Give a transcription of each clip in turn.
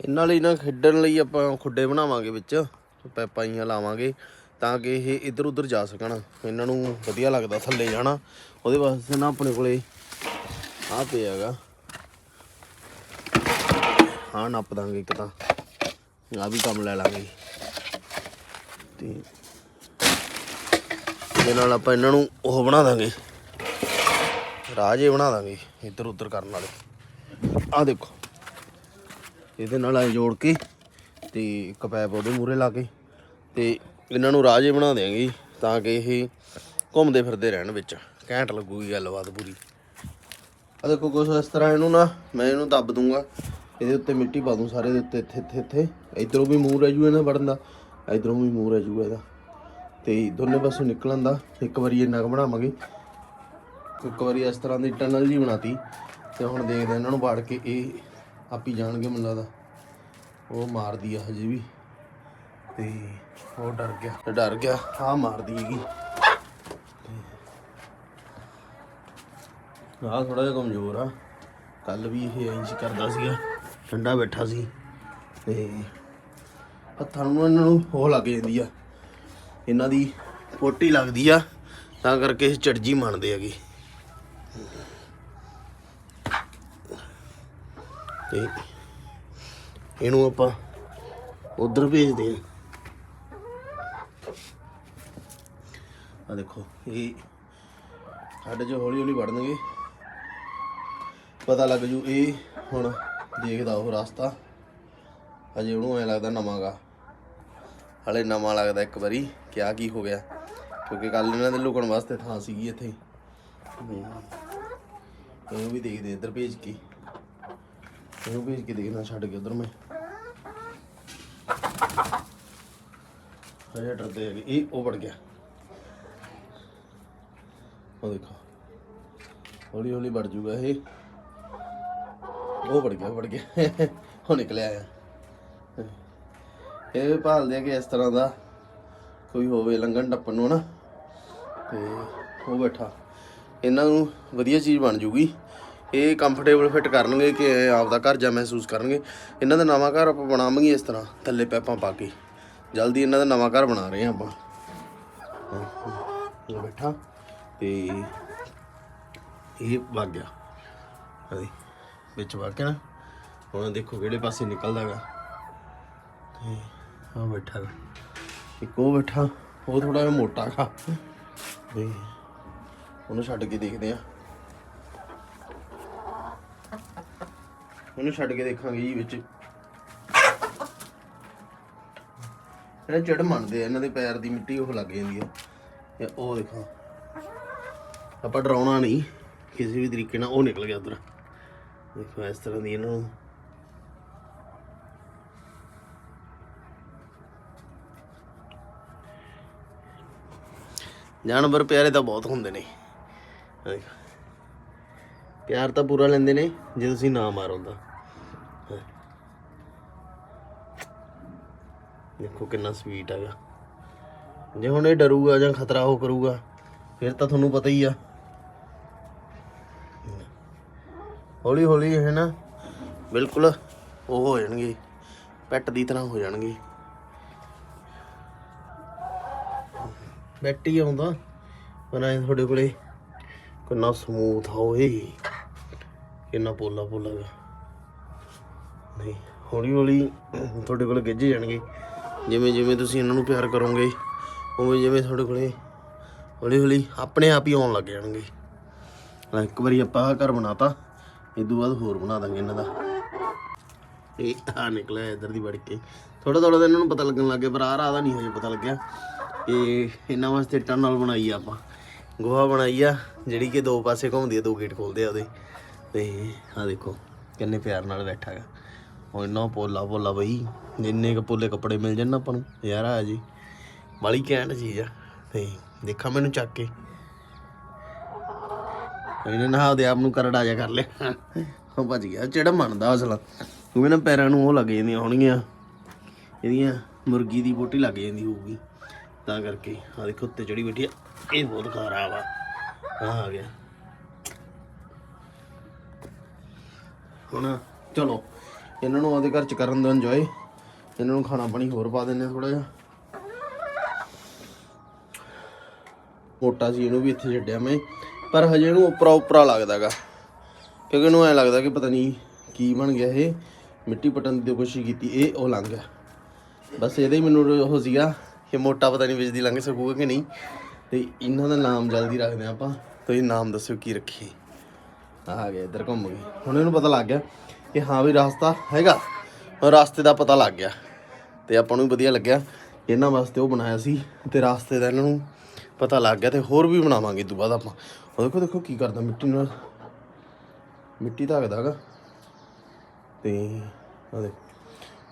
ਇਹਨਾਂ ਲਈ ਨਾ ਖੇਡਣ ਲਈ ਆਪਾਂ ਖੁੱਡੇ ਬਣਾਵਾਂਗੇ ਵਿੱਚ, ਪੈਪਾਈਆਂ ਲਾਵਾਂਗੇ ਤਾਂ ਕਿ ਇਹ ਇੱਧਰ ਉੱਧਰ ਜਾ ਸਕਣ। ਇਹਨਾਂ ਨੂੰ ਵਧੀਆ ਲੱਗਦਾ ਥੱਲੇ ਜਾਣਾ। ਉਹਦੇ ਵਾਸਤੇ ਨਾ ਆਪਣੇ ਕੋਲੇ ਆਹ ਹੈਗਾ। ਹਾਂ ਨੱਪ ਦਾਂਗੇ ਇੱਕ ਤਾਂ। ਆ ਵੀ ਕੰਮ ਲੈ ਲਾਂਗੇ। ਤੇ ਇਹਦੇ ਨਾਲ ਆਪਾਂ ਇਹਨਾਂ ਨੂੰ ਉਹ ਬਣਾ ਦਾਂਗੇ। ਰਾਜੇ ਬਣਾ ਦਾਂਗੇ ਇੱਧਰ ਉੱਧਰ ਕਰਨ ਵਾਲੇ। ਆਹ ਦੇਖੋ। ਇਹਦੇ ਨਾਲ ਐ ਜੋੜ ਕੇ ਤੇ ਇੱਕ ਪੈਪ ਉਹਦੇ ਮੂਰੇ ਲਾ ਕੇ ਤੇ ਇਹਨਾਂ ਨੂੰ ਰਾਜੇ ਬਣਾ ਦੇਾਂਗੇ ਤਾਂ ਕਿ ਇਹ ਘੁੰਮਦੇ ਫਿਰਦੇ ਰਹਿਣ ਵਿੱਚ। ਘੈਂਟ ਲੱਗੂਗੀ ਗੱਲਬਾਤ ਪੂਰੀ। ਆ ਦੇਖੋ ਕੁਛ ਇਸ ਤਰ੍ਹਾਂ ਇਹਨੂੰ ਨਾ, ਮੈਂ ਇਹਨੂੰ ਦੱਬ ਦੂੰਗਾ। ਇਹਦੇ ਉੱਤੇ ਮਿੱਟੀ ਪਾ ਦੂੰ ਸਾਰੇ ਦੇ ਉੱਤੇ, ਇੱਥੇ ਇੱਥੇ ਇੱਥੇ। ਇਧਰੋਂ ਵੀ ਮੂੰਹ ਰਹਿ ਜੂ ਇਹਨਾਂ ਵੜਨ ਦਾ। ਇਧਰੋਂ ਵੀ ਮੂੰਹ ਰਹਿ ਜੂਗਾ ਇਹਦਾ। ਤੇ ਦੋਨੇ ਪਾਸੋਂ ਨਿਕਲਣ ਦਾ। ਇੱਕ ਵਾਰੀ ਇਹ ਨਗ ਬਣਾਵਾਂਗੇ। ਇੱਕ ਵਾਰੀ ਇਸ ਤਰ੍ਹਾਂ ਦੀ ਟਨਲ ਜੀ ਬਣਾਤੀ। ਤੇ ਹੁਣ ਦੇਖਦੇ ਹਾਂ ਇਹਨਾਂ ਨੂੰ ਵਾੜ ਕੇ ਇਹ ਆਪੀ ਜਾਣਗੇ ਮੈਨੂੰ ਲੱਗਦਾ ਉਹ ਮਾਰਦੀ ਆ ਹਜੇ ਵੀ। ਤੇ ਉਹ ਡਰ ਗਿਆ। ਡਰ ਗਿਆ ਆ ਮਾਰਦੀ ਹੈਗੀ। ਆ ਥੋੜਾ ਜਿਹਾ ਕਮਜ਼ੋਰ ਆ। ਕੱਲ ਵੀ ਇਹ ਇੰਜ ਕਰਦਾ ਸੀਗਾ। ਠੰਡਾ ਬੈਠਾ ਸੀ। ਤੇ ਹੱਥਾਂ ਨੂੰ ਇਹਨਾਂ ਨੂੰ ਉਹ ਲੱਗ ਜਾਂਦੀ ਆ। ਇਹਨਾਂ ਦੀ ਪੋਟੀ ਲੱਗਦੀ ਆ। ਤਾਂ ਕਰਕੇ ਇਹ ਚੜਜੀ ਮੰਨਦੇ ਹੈਗੇ। ਤੇ ਇਹਨੂੰ ਆਪਾਂ ਉਧਰ ਭੇਜਦੇ ਆ ਆ ਦੇਖੋ, ਇਹ ਸਾਡੇ ਚ ਹੌਲੀ ਹੌਲੀ ਵੜਨਗੇ ਪਤਾ ਲੱਗ ਜੂ, ਇਹ ਹੁਣ ਦੇਖਦਾ ਉਹ ਰਸਤਾ। ਹਜੇ ਉਹਨੂੰ ਐ ਲੱਗਦਾ ਨਵਾਂਗਾ। ਹਲੇ ਨਵਾਂ ਲੱਗਦਾ ਇੱਕ ਵਾਰੀ, ਕਿਆ ਕੀ ਹੋ ਗਿਆ। ਕਿਉਂਕਿ ਕੱਲ ਇਹਨਾਂ ਦੇ ਲੁਕਣ ਵਾਸਤੇ ਥਾਂ ਸੀਗੀ ਇੱਥੇ। ਇਹ ਵੀ ਦੇਖਦੇ ਇੱਧਰ ਭੇਜ ਕੇ। ਇਹਨੂੰ ਭੇਜ ਕੇ ਦੇਖਣਾ ਛੱਡ ਕੇ ਉਧਰ ਮੈਂ। ਹਜੇ ਡਰਦੇ ਹੈਗੇ ਇਹ ਉਹ ਵੜ ਗਿਆ। ਉਹ ਦੇਖੋ। ਹੌਲੀ ਹੌਲੀ ਵੜ ਜੂਗਾ ਇਹ। ਉਹ ਵੜ ਗਿਆ ਵੜ ਗਿਆ। ਉਹ ਨਿਕਲਿਆ ਆ। ਇਹ ਭਾਲਦੇ ਆ ਕਿ ਇਸ ਤਰ੍ਹਾਂ ਦਾ ਕੋਈ ਹੋਵੇ ਲੰਘਣ ਟੱਪਣ ਨੂੰ ਨਾ ਤੇ ਉਹ ਬੈਠਾ। ਇਹਨਾਂ ਨੂੰ ਵਧੀਆ ਚੀਜ਼ ਬਣ ਜੂਗੀ। ਇਹ ਕੰਫਰਟੇਬਲ ਫਿੱਟ ਕਰਨਗੇ ਕਿ ਇਹ ਆਪਦਾ ਘਰ ਜਾ ਮਹਿਸੂਸ ਕਰਨਗੇ। ਇਹਨਾਂ ਦਾ ਨਵਾਂ ਘਰ ਆਪਾਂ ਬਣਾਵਾਂਗੇ ਇਸ ਤਰ੍ਹਾਂ, ਥੱਲੇ ਪੈਪਾਂ ਪਾ ਕੇ। ਜਲਦੀ ਇਹਨਾਂ ਦਾ ਨਵਾਂ ਘਰ ਬਣਾ ਰਹੇ ਹਾਂ ਆਪਾਂ। ਇਹ ਬੈਠਾ। ਤੇ ਇਹ ਵਗ ਗਿਆ। ਹਾਂਜੀ ਵਿੱਚ ਵਗ ਗਿਆ ਹੁਣ ਦੇਖੋ ਕਿਹੜੇ ਪਾਸੇ ਨਿਕਲਦਾ ਹੈਗਾ ਤੇ ਆ ਬੈਠਾ ਗਾ। ਇੱਕ ਉਹ ਬੈਠਾ, ਉਹ ਥੋੜਾ ਜਿਹਾ ਮੋਟਾ ਖਾ ਤੇ ਉਹਨੂੰ ਛੱਡ ਕੇ ਦੇਖਦੇ ਆ ਉਹਨੂੰ ਛੱਡ ਕੇ ਦੇਖਾਂਗੇ ਜੀ ਵਿੱਚ। ਇਹਨਾਂ ਚੜ ਮੰਨਦੇ ਆ, ਇਹਨਾਂ ਦੇ ਪੈਰ ਦੀ ਮਿੱਟੀ ਉਹ ਲੱਗ ਜਾਂਦੀ ਆ। ਤੇ ਉਹ ਦੇਖੋ, ਆਪਾਂ ਡਰਾਉਣਾ ਨਹੀਂ, ਕਿਸੇ ਵੀ ਤਰੀਕੇ ਨਾਲ ਉਹ ਨਿਕਲ ਗਿਆ ਉਧਰ। ਦੇਖੋ, ਇਸ ਤਰ੍ਹਾਂ ਦੀ ਇਹਨਾਂ ਨੂੰ। ਜਾਨਵਰ ਪਿਆਰੇ ਤਾਂ ਬਹੁਤ ਹੁੰਦੇ ਨੇ। ਦੇਖੋ। ਪਿਆਰ ਤਾਂ ਪੂਰਾ ਲੈਂਦੇ ਨੇ, ਜੇ ਤੁਸੀਂ ਨਾ ਮਾਰੋ ਤਾਂ। ਹਾਂ। ਦੇਖੋ ਕਿੰਨਾ ਸਵੀਟ ਹੈਗਾ। ਜੇ ਹੁਣ ਇਹ ਡਰੂਗਾ ਜਾਂ ਖਤਰਾ ਹੋ ਕਰੂਗਾ, ਫਿਰ ਤਾਂ ਤੁਹਾਨੂੰ ਪਤਾ ਹੀ ਆ। ਹੌਲੀ ਹੌਲੀ ਇਹ ਨਾ ਬਿਲਕੁਲ ਉਹ ਹੋ ਜਾਣਗੇ, ਪੈਟ ਦੀ ਤਰ੍ਹਾਂ ਹੋ ਜਾਣਗੇ। ਬੈਠ ਹੀ ਆਉਂਦਾ, ਪਰ ਐ ਤੁਹਾਡੇ ਕੋਲੇ ਕਿੰਨਾ ਸਮੂਥ ਆ ਓਏ ਕਿੰਨਾ ਪੋਲਾ ਪੋਲਾ ਗਾ। ਨਹੀਂ, ਹੌਲੀ ਹੌਲੀ ਤੁਹਾਡੇ ਕੋਲ ਗਿੱਝ ਜਾਣਗੇ। ਜਿਵੇਂ ਜਿਵੇਂ ਤੁਸੀਂ ਇਹਨਾਂ ਨੂੰ ਪਿਆਰ ਕਰੋਗੇ, ਉਵੇਂ ਜਿਵੇਂ ਤੁਹਾਡੇ ਕੋਲੇ ਹੌਲੀ ਹੌਲੀ ਆਪਣੇ ਆਪ ਹੀ ਆਉਣ ਲੱਗ ਜਾਣਗੇ। ਇੱਕ ਵਾਰੀ ਆਪਾਂ ਆਹ ਘਰ ਬਣਾਤਾ ਇਸ ਤੋਂ ਬਾਅਦ ਹੋਰ ਬਣਾ ਦਾਂਗੇ ਇਹਨਾਂ ਦਾ। ਇਹ ਆ ਨਿਕਲਿਆ ਇੱਧਰ ਦੀ ਵੜ ਕੇ। ਥੋੜਾ ਥੋੜਾ ਤਾਂ ਇਹਨਾਂ ਨੂੰ ਪਤਾ ਲੱਗਣ ਲੱਗ ਗਿਆ, ਪਰ ਆਹ ਰਾਹ ਦਾ ਨਹੀਂ ਹਜੇ ਪਤਾ ਲੱਗਿਆ। ਇਹ ਇਹਨਾਂ ਵਾਸਤੇ ਟਨਲ ਬਣਾਈ ਆ ਆਪਾਂ। ਗੋਹਾ ਬਣਾਈ ਆ, ਜਿਹੜੀ ਕਿ ਦੋ ਪਾਸੇ ਘੁੰਮਦੀ ਆ, ਦੋ ਗੇਟ ਖੋਲਦੇ ਆ ਉਹਦੇ। ਤੇ ਆ ਦੇਖੋ, ਕਿੰਨੇ ਪਿਆਰ ਨਾਲ ਬੈਠਾ ਗਾ ਉਹ ਇੰਨਾ ਪੋਲਾ ਪੋਲਾ ਬਈ, ਜਿੰਨੇ ਕ ਪੋਲੇ ਕੱਪੜੇ ਮਿਲ ਜਾਣ ਨਾ ਆਪਾਂ ਨੂੰ, ਯਾਰ ਆ ਜੀ ਬੜੀ ਘੈਂਟ ਚੀਜ਼ ਆ। ਤੇ ਦੇਖਾ ਮੈਨੂੰ ਚੱਕ ਕੇ। ਇਹਨੇ ਨਾ ਆਪਦੇ ਆਪ ਨੂੰ ਕਰੜਾ ਜਾ ਕਰ ਲਿਆ। ਉਹ ਭੱਜ ਗਿਆ, ਜਿਹੜਾ ਮੰਨਦਾ ਅਸਲਾ। ਉਹ ਨਾ ਪੈਰਾਂ ਨੂੰ ਉਹ ਲੱਗ ਜਾਂਦੀਆਂ ਹੋਣਗੀਆਂ। ਇਹਦੀਆਂ ਮੁਰਗੀ ਦੀ ਬੋਟੀ ਲੱਗ ਜਾਂਦੀ ਹੋਊਗੀ। ਤਾਂ ਕਰਕੇ ਆ ਦੇਖੋ, ਉੱਤੇ ਚੜੀ ਬੈਠੀ ਆ। ਇਹ ਬਹੁਤ ਖਰਾਬ ਆ। ਆ ਆ ਗਿਆ। ਹੁਣ ਚਲੋ, ਇਹਨਾਂ ਨੂੰ ਆਪਦੇ ਘਰ ਚ ਕਰਨ ਦਿਓ ਇੰਜੋਏ ਇਹਨਾਂ ਨੂੰ ਖਾਣਾ ਪਾਣੀ ਹੋਰ ਪਾ ਦਿੰਨੇ ਥੋੜਾ ਜਿਹਾ। ਮੋਟਾ ਸੀ ਇਹਨੂੰ ਵੀ ਇੱਥੇ ਛੱਡਿਆ ਮੈਂ। ਪਰ ਹਜੇ ਇਹਨੂੰ ਉਪਰਾ ਉਪਰਾ ਲੱਗਦਾਗਾ। ਕਿਉਂਕਿ ਇਹਨੂੰ ਐ ਲੱਗਦਾ ਕਿ ਪਤਾ ਨਹੀਂ ਕੀ ਬਣ ਗਿਆ ਇਹ। ਮਿੱਟੀ ਪਟਣ ਦੀ ਕੋਸ਼ਿਸ਼ ਕੀਤੀ, ਇਹ ਉਹ ਲੰਘ ਗਿਆ। ਬਸ ਇਹਦੇ ਹੀ ਮੈਨੂੰ ਉਹ ਸੀਗਾ ਕਿ ਮੋਟਾ ਪਤਾ ਨਹੀਂ ਵਿਚਦੀ ਲੰਘ ਸਕੂਗਾ ਕਿ ਨਹੀਂ। ਤੇ ਇਹਨਾਂ ਦਾ ਨਾਮ ਜਲਦੀ ਰੱਖਦੇ ਹਾਂ ਆਪਾਂ। ਤੁਸੀਂ ਨਾਮ ਦੱਸਿਓ ਕੀ ਰੱਖੀਏ। ਆ ਗਿਆ ਇੱਧਰ ਘੁੰਮ ਗਏ ਹੁਣ ਇਹਨੂੰ ਪਤਾ ਲੱਗ ਗਿਆ ਕਿ ਹਾਂ ਵੀ ਰਸਤਾ ਹੈਗਾ ਰਸਤੇ ਦਾ ਪਤਾ ਲੱਗ ਗਿਆ। ਤੇ ਆਪਾਂ ਨੂੰ ਵੀ ਵਧੀਆ ਲੱਗਿਆ। ਇਹਨਾਂ ਵਾਸਤੇ ਉਹ ਬਣਾਇਆ ਸੀ ਤੇ ਰਸਤੇ ਦਾ ਇਹਨਾਂ ਨੂੰ ਪਤਾ ਲੱਗ ਗਿਆ ਤੇ ਹੋਰ ਵੀ ਬਣਾਵਾਂਗੇ ਤੋਂ ਬਾਅਦ ਆਪਾਂ। ਉਹ ਦੇਖੋ ਦੇਖੋ ਕੀ ਕਰਦਾ ਮਿੱਟੀ ਨਾਲ। ਮਿੱਟੀ ਧਾਗਦਾ ਹੈਗਾ ਤੇ ਆ ਦੇ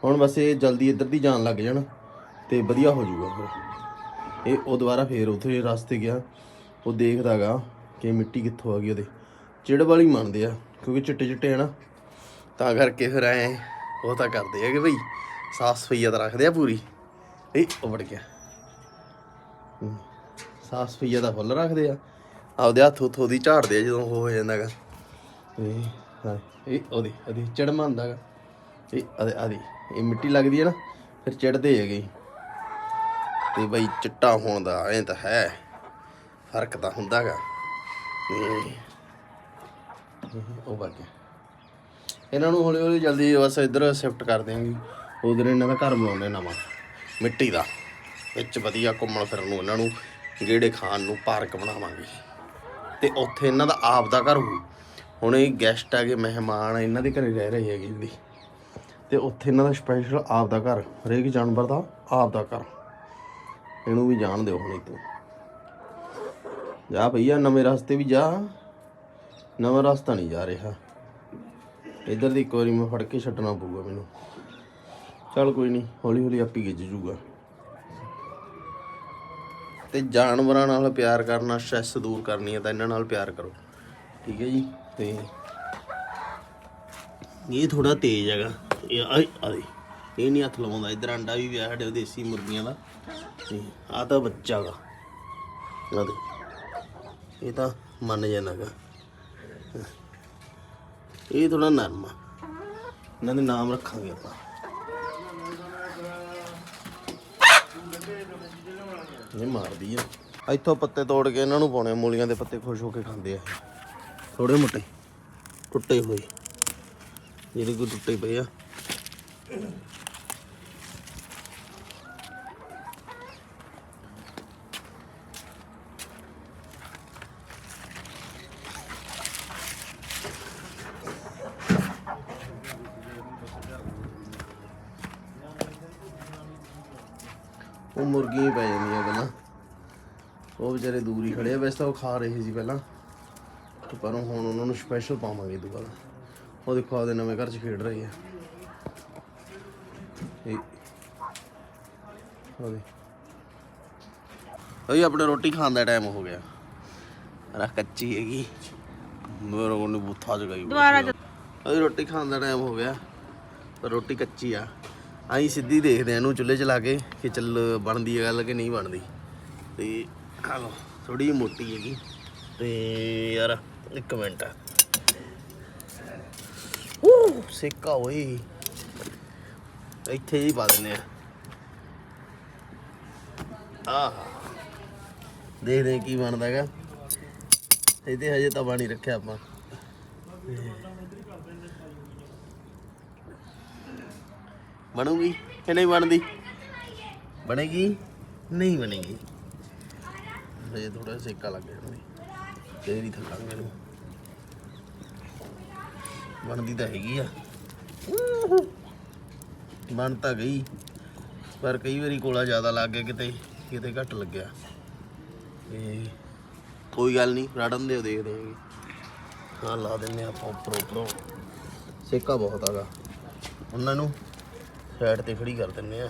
ਹੁਣ ਬਸ ਇਹ ਜਲਦੀ ਇੱਧਰ ਦੀ ਜਾਣ ਲੱਗ ਜਾਣ ਤੇ ਵਧੀਆ ਹੋ ਜਾਊਗਾ ਫਿਰ। ਇਹ ਉਹ ਦੁਬਾਰਾ ਫੇਰ ਉੱਥੇ ਰਸਤੇ ਗਿਆ। ਉਹ ਦੇਖਦਾਗਾ ਕਿ ਮਿੱਟੀ ਕਿੱਥੋਂ ਆ ਗਈ ਉਹਦੇ। ਚਿੜ ਵਾਲੀ ਮੰਨਦੇ ਆ, ਕਿਉਂਕਿ ਚਿੱਟੇ ਚਿੱਟੇ ਆ ਨਾ, ਤਾਂ ਕਰਕੇ ਫਿਰ ਐ ਉਹ ਤਾਂ ਕਰਦੇ ਆ ਕਿ ਬਈ ਸਾਫ਼ ਸਫਾਈਆ ਤਾਂ ਰੱਖਦੇ ਆ ਪੂਰੀ। ਇਹ ਉਹ ਗਿਆ। ਸਾਫ਼ ਸਫਾਈਆ ਦਾ ਫੁੱਲ ਰੱਖਦੇ ਆ। ਆਪਦੇ ਹੱਥ ਉਥੋਂ ਦੀ ਝਾੜਦੇ ਆ ਜਦੋਂ ਉਹ ਹੋ ਜਾਂਦਾਗਾ ਇਹ ਹਾਂ ਇਹ ਉਹਦੀ ਉਹਦੀ ਚਿੜ ਮੰਨਦਾਗਾ ਇਹ ਆਦੇ ਆਦੀ ਇਹ ਮਿੱਟੀ ਲੱਗਦੀ ਹੈ ਨਾ, ਫਿਰ ਚਿੜਦੇ ਹੈਗੇ ਤੇ ਬਈ ਚਿੱਟਾ ਹੋਣ ਦਾ ਐਂ ਤਾਂ ਹੈ, ਫ਼ਰਕ ਤਾਂ ਹੁੰਦਾਗਾ ਉਹ ਬਾਕੀ ਇਹਨਾਂ ਨੂੰ ਹੌਲੀ ਹੌਲੀ ਜਲਦੀ ਬਸ ਇੱਧਰ ਸ਼ਿਫਟ ਕਰ ਦਿਆਂਗੇ। ਉਧਰ ਇਹਨਾਂ ਦਾ ਘਰ ਬਣਾਉਂਦੇ ਨਵਾਂ, ਮਿੱਟੀ ਦਾ। ਵਿੱਚ ਵਧੀਆ ਘੁੰਮਣ ਫਿਰਨ ਨੂੰ ਇਹਨਾਂ ਨੂੰ, ਗੇੜੇ ਖਾਣ ਨੂੰ ਪਾਰਕ ਬਣਾਵਾਂਗੇ। ਤੇ ਉੱਥੇ ਇਹਨਾਂ ਦਾ ਆਪ ਦਾ ਘਰ ਹੋਊ। ਹੁਣ ਇਹ ਗੈਸਟ ਆ ਗਏ ਮਹਿਮਾਨ ਇਹਨਾਂ ਦੇ ਘਰੇ ਰਹਿ ਰਹੇ ਹੈਗੇ ਜੀ। ਤੇ ਉੱਥੇ ਇਹਨਾਂ ਦਾ ਸਪੈਸ਼ਲ ਆਪ ਦਾ ਘਰ, ਹਰੇਕ ਜਾਨਵਰ ਦਾ ਆਪ ਦਾ ਘਰ। ਇਹਨੂੰ ਵੀ ਜਾਣ ਦਿਓ ਹੁਣ ਤੂੰ ਜਾ ਭਈਆ, ਨਵੇਂ ਰਸਤੇ ਵੀ ਜਾ। ਨਵਾਂ ਰਸਤਾ ਨਹੀਂ ਜਾ ਰਿਹਾ। ਇੱਧਰ ਦੀ ਇੱਕ ਵਾਰੀ ਮੈਂ ਫੜ ਕੇ ਛੱਡਣਾ ਪਊਗਾ ਮੈਨੂੰ। ਚੱਲ ਕੋਈ ਨਹੀਂ, ਹੌਲੀ ਹੌਲੀ ਆਪੀ ਗਿੱਜ ਜੂਗਾ। ਤੇ ਜਾਨਵਰਾਂ ਨਾਲ ਪਿਆਰ ਕਰਨਾ, ਸਟ੍ਰੈਸ ਦੂਰ ਕਰਨੀ ਹੈ ਤਾਂ ਇਹਨਾਂ ਨਾਲ ਪਿਆਰ ਕਰੋ। ਠੀਕ ਹੈ ਜੀ, ਤੇ ਇਹ ਥੋੜਾ ਤੇਜ਼ ਹੈਗਾ। ਇਹ ਆਏ ਇਹ ਨਹੀਂ ਹੱਥ ਲਵਾਉਂਦਾ। ਇਧਰ ਅੰਡਾ ਵੀ ਪਿਆ ਸਾਡੇ ਦੇਸੀ ਮੁਰਗੀਆਂ ਦਾ। ਤੇ ਆ ਤਾਂ ਬੱਚਾ ਗਾ ਆ ਇਹ ਤਾਂ ਮੰਨ ਜਾਂਦਾਗਾ ਇਹ ਥੋੜਾ ਨਰਮ ਆ। ਇਹਨਾਂ ਦੇ ਨਾਮ ਰੱਖਾਂਗੇ ਆਪਾਂ। ਇਹ ਮਾਰਦੀ ਆ। ਇੱਥੋਂ ਪੱਤੇ ਤੋੜ ਕੇ ਇਹਨਾਂ ਨੂੰ ਪਾਉਣੇ ਆ, ਮੂਲੀਆਂ ਦੇ ਪੱਤੇ ਖੁਸ਼ ਹੋ ਕੇ ਖਾਂਦੇ ਆ ਥੋੜੇ ਮੋਟੇ ਟੁੱਟੇ ਹੋਏ। ਜਿਹੜੇ ਕੋਈ ਟੁੱਟੇ ਪਏ ਆ। ਉਹ ਮੁਰਗੀਆਂ ਹੀ ਪੈ ਜਾਂਦੀਆਂ ਪਹਿਲਾਂ। ਉਹ ਵਿਚਾਰੇ ਦੂਰ ਹੀ ਖੜੇ ਆ, ਵੈਸੇ ਤਾਂ ਉਹ ਖਾ ਰਹੇ ਸੀ ਪਹਿਲਾਂ। ਤੇ ਪਰ ਹੁਣ ਉਹਨਾਂ ਨੂੰ ਸਪੈਸ਼ਲ ਪਾਵਾਂਗੇ ਦੁਬਾਰਾ ਉਹ ਦੇਖੋ ਆਪਦੇ ਨਵੇਂ ਘਰ 'ਚ ਖੇਡ ਰਹੇ ਆ। ਇਹ ਉਹਦੇ ਓਏ ਆਪਣੇ ਰੋਟੀ ਖਾਣ ਦਾ ਟਾਈਮ ਹੋ ਗਿਆ। ਰਾ ਕੱਚੀ ਹੈਗੀ। ਮੇਰੇ ਕੋਲ ਨੂੰ ਬੁੱਥਾ ਜਗਾਈ ਦੁਬਾਰਾ ਓਏ ਰੋਟੀ ਖਾਣ ਦਾ ਟਾਈਮ ਹੋ ਗਿਆ। ਪਰ ਰੋਟੀ ਕੱਚੀ ਆ। ਅਸੀਂ ਸਿੱਧੀ ਦੇਖਦੇ ਆ ਇਹਨੂੰ ਚੁੱਲ੍ਹੇ 'ਚ ਲਾ ਕੇ ਕਿ ਚੱਲ ਬਣਦੀ ਹੈ ਗੱਲ ਕਿ ਨਹੀਂ ਬਣਦੀ। ਤੇ ਹਲੋ ਥੋੜੀ ਜਿਹੀ ਮੋਟੀ ਹੈਗੀ। ਤੇ ਯਾਰ, ਇੱਕ ਮਿੰਟ। ਊ ਸੇਕਾ ਓਏ। ਇੱਥੇ ਹੀ ਪਾ ਦਿੰਨੇ ਆ ਆਹ। ਦੇਖਦੇ ਆ ਕੀ ਬਣਦਾ ਹੈਗਾ। ਇਹਦੇ ਹਜੇ ਤਾਂ ਬਾਣੀ ਰੱਖਿਆ ਆਪਾਂ। ਬਣੂਗੀ ਕਿ ਨਹੀਂ ਬਣਦੀ? ਬਣੇਗੀ? ਨਹੀਂ ਬਣੇਗੀ। ਹਜੇ ਥੋੜਾ ਸੇਕਾ ਲੱਗ ਜਾਣਾ। ਫੇਰ ਹੀ ਥੱਲਾਂਗੇ ਨੂੰ ਬਣਦੀ ਤਾਂ ਹੈਗੀ ਆ। ਬਣ ਤਾਂ ਗਈ ਪਰ ਕਈ ਵਾਰੀ ਕੋਲਾ ਜ਼ਿਆਦਾ ਲੱਗ ਗਿਆ ਕਿਤੇ ਕਿਤੇ ਘੱਟ ਲੱਗਿਆ। ਤੇ ਕੋਈ ਗੱਲ ਨਹੀਂ ਰੜਨ ਦਿਓ ਦੇਖਦੇ ਆਂਗੇ ਹਾਂ ਲਾ ਦਿੰਨੇ ਆਪਾਂ ਉੱਪਰੋਂ ਉੱਪਰੋਂ। ਸੇਕਾ ਬਹੁਤ ਆਗਾ ਉਹਨਾਂ ਨੂੰ ਸਾਈਡ ਤੇ ਖੜੀ ਕਰ ਦਿੰਨੇ ਆ।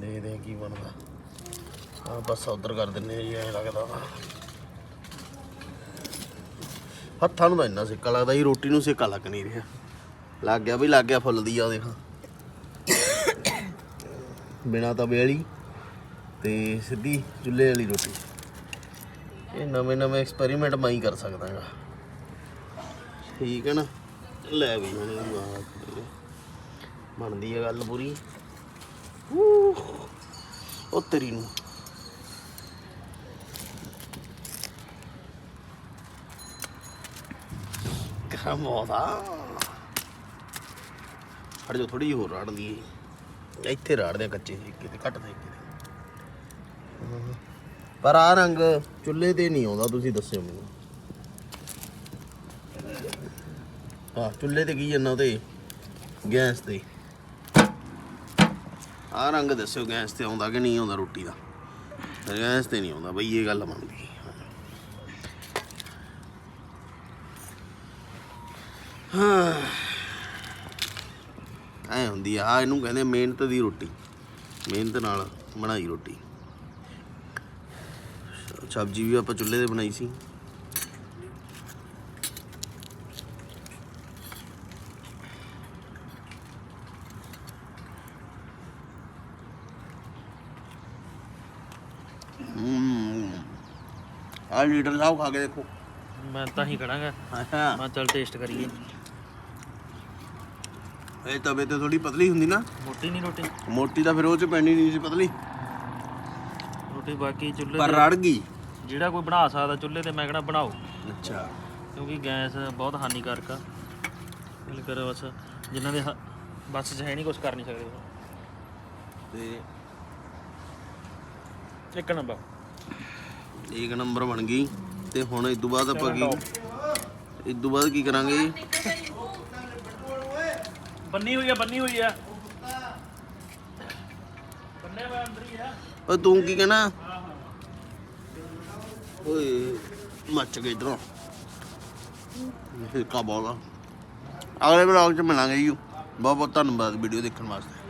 ਦੇਖਦੇ ਆ ਕੀ ਬਣਦਾ। ਆ ਬਸ ਉਧਰ ਕਰ ਦਿੰਨੇ ਆ ਜੀ, ਐ ਲੱਗਦਾ। ਵਾ ਹੱਥਾਂ ਨੂੰ ਤਾਂ ਇੰਨਾ ਸਿੱਕਾ ਲੱਗਦਾ ਜੀ, ਰੋਟੀ ਨੂੰ ਸਿੱਕਾ ਲੱਗ ਨਹੀਂ ਰਿਹਾ। ਲੱਗ ਗਿਆ ਵੀ, ਲੱਗ ਗਿਆ ਫੁੱਲਦੀ ਆ ਉਹ ਦੇਖ। ਬਿਨਾ ਤਵੇ ਵਾਲੀ ਤੇ ਸਿੱਧੀ ਚੁੱਲ੍ਹੇ ਵਾਲੀ ਰੋਟੀ। ਇਹ ਨਵੇਂ ਨਵੇਂ ਐਕਸਪੈਰੀਮੈਂਟ ਮੈਂ ਹੀ ਕਰ ਸਕਦਾ ਹਾਂ ਠੀਕ ਹੈ ਨਾ? ਲੈ ਵੀ ਹੁਣ ਇਹਨੂੰ ਆ ਬਣਦੀ ਹੈ ਗੱਲ ਪੂਰੀ। ਉਹ ਤੇਰੀ ਨੂੰ। ਕੰਮ ਆਉਂਦਾ ਹਟ ਜਾ ਥੋੜੀ ਹੋਰ ਰਾੜ ਦੀ ਇੱਥੇ ਰਾੜਦੇ ਆ ਕੱਚੇ ਸੇਕੇ ਤੇ, ਘੱਟ ਸੇਕੇ ਤੇ। ਪਰ ਆ ਰੰਗ ਚੁੱਲ੍ਹੇ ਤੇ ਨਹੀਂ ਆਉਂਦਾ, ਤੁਸੀਂ ਦੱਸਿਓ ਮੈਨੂੰ। ਹਾਂ ਚੁੱਲ੍ਹੇ ਤੇ ਕੀ ਜੰਨਾ ਉਹਤੇ ਗੈਸ ਤੇ। ਆ ਰੰਗ ਦੱਸਿਓ, ਗੈਸ ਤੇ ਆਉਂਦਾ ਕਿ ਨਹੀਂ ਆਉਂਦਾ ਰੋਟੀ ਦਾ? ਗੈਸ ਤੇ ਨਹੀਂ ਆਉਂਦਾ ਬਈ, ਇਹ ਗੱਲ ਮੰਨਦੀ ਹਾਂ। ਐ ਹੁੰਦੀ ਆ ਇਹਨੂੰ ਕਹਿੰਦੇ ਮਿਹਨਤ ਦੀ ਰੋਟੀ। ਮਿਹਨਤ ਨਾਲ ਬਣਾਈ ਰੋਟੀ। ਸਬਜ਼ੀ ਵੀ ਆਪਾਂ ਚੁੱਲ੍ਹੇ ਤੇ ਬਣਾਈ ਸੀ। ਆ ਲੀਡਰ ਸਾਹਿਬ ਖਾ ਕੇ ਦੇਖੋ। ਮੈਂ ਤਾਂ ਹੀ ਕਰਾਂਗਾ ਅੱਛਾ। ਮੈਂ ਚੱਲ ਟੇਸਟ ਕਰੀਏ। ਇਹ ਤਵੇ ਤੇ ਥੋੜੀ ਪਤਲੀ ਹੁੰਦੀ ਨਾ। ਮੋਟੀ ਨਹੀਂ ਰੋਟੀ। ਮੋਟੀ ਤਾਂ ਫਿਰ ਉਹ ਚ ਪੈਣੀ ਨਹੀਂ ਸੀ ਪਤਲੀ। ਰੋਟੀ ਬਾਕੀ ਚੁੱਲ੍ਹੇ ਪਰ ਰੜ ਗਈ। ਜਿਹੜਾ ਕੋਈ ਬਣਾ ਸਕਦਾ ਚੁੱਲ੍ਹੇ ਤੇ ਮੈਂ ਕਹਿਣਾ ਬਣਾਓ। ਅੱਛਾ। ਕਿਉਂਕਿ ਗੈਸ ਬਹੁਤ ਹਾਨੀਕਾਰਕ ਆ। ਇਹ ਕਰ ਬਸ। ਜਿਨ੍ਹਾਂ ਦੇ ਬਸ 'ਚ ਹੈ ਨਹੀਂ ਕੁਝ ਕਰ ਨਹੀਂ ਸਕਦੇ। ਤੇ ਇੱਕ ਨੰਬਰ ਇੱਕ ਨੰਬਰ ਬਣ ਗਈ ਤੇ ਹੁਣ ਇਸ ਤੋਂ ਬਾਅਦ ਆਪਾਂ ਕੀ ਇਸ ਤੋਂ ਬਾਅਦ ਕੀ ਕਰਾਂਗੇ ਬੰਨੀ ਹੋਈ ਆ ਬੰਨੀ ਹੋਈ ਆ। ਬੰਨੇ ਹੋਏ ਅੰਦਰ ਹੀ ਆ। ਓ ਤੂੰ ਕੀ ਕਹਿਣਾ? ਓਏ ਮੱਚ ਗਈ ਇਧਰੋਂ। ਇਹ ਕਾ ਬੋਲਾ ਅਗਲੇ ਵਲੌਗ ਚ ਮਿਲਾਂਗੇ ਜੀ। ਬਹੁਤ ਬਹੁਤ ਧੰਨਵਾਦ ਵੀਡੀਓ ਦੇਖਣ ਵਾਸਤੇ।